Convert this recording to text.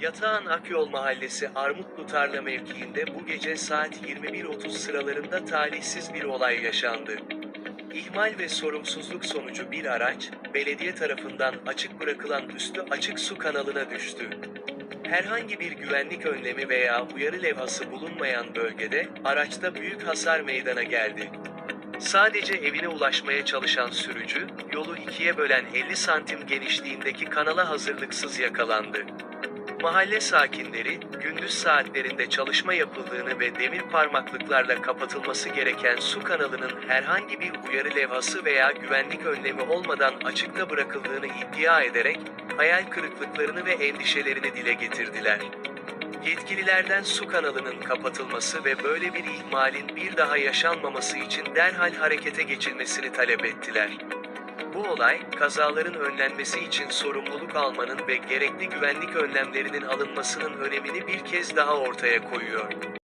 Yatağan Akyol Mahallesi Armutlu Tarla mevkiinde bu gece saat 21.30 sıralarında talihsiz bir olay yaşandı. İhmal ve sorumsuzluk sonucu bir araç, belediye tarafından açık bırakılan üstü açık su kanalına düştü. Herhangi bir güvenlik önlemi veya uyarı levhası bulunmayan bölgede araçta büyük hasar meydana geldi. Sadece evine ulaşmaya çalışan sürücü, yolu ikiye bölen 50 santim genişliğindeki kanala hazırlıksız yakalandı. Mahalle sakinleri, gündüz saatlerinde çalışma yapıldığını ve demir parmaklıklarla kapatılması gereken su kanalının herhangi bir uyarı levhası veya güvenlik önlemi olmadan açıkta bırakıldığını iddia ederek, hayal kırıklıklarını ve endişelerini dile getirdiler. Yetkililerden su kanalının kapatılması ve böyle bir ihmalin bir daha yaşanmaması için derhal harekete geçilmesini talep ettiler. Bu olay, kazaların önlenmesi için sorumluluk almanın ve gerekli güvenlik önlemlerinin alınmasının önemini bir kez daha ortaya koyuyor.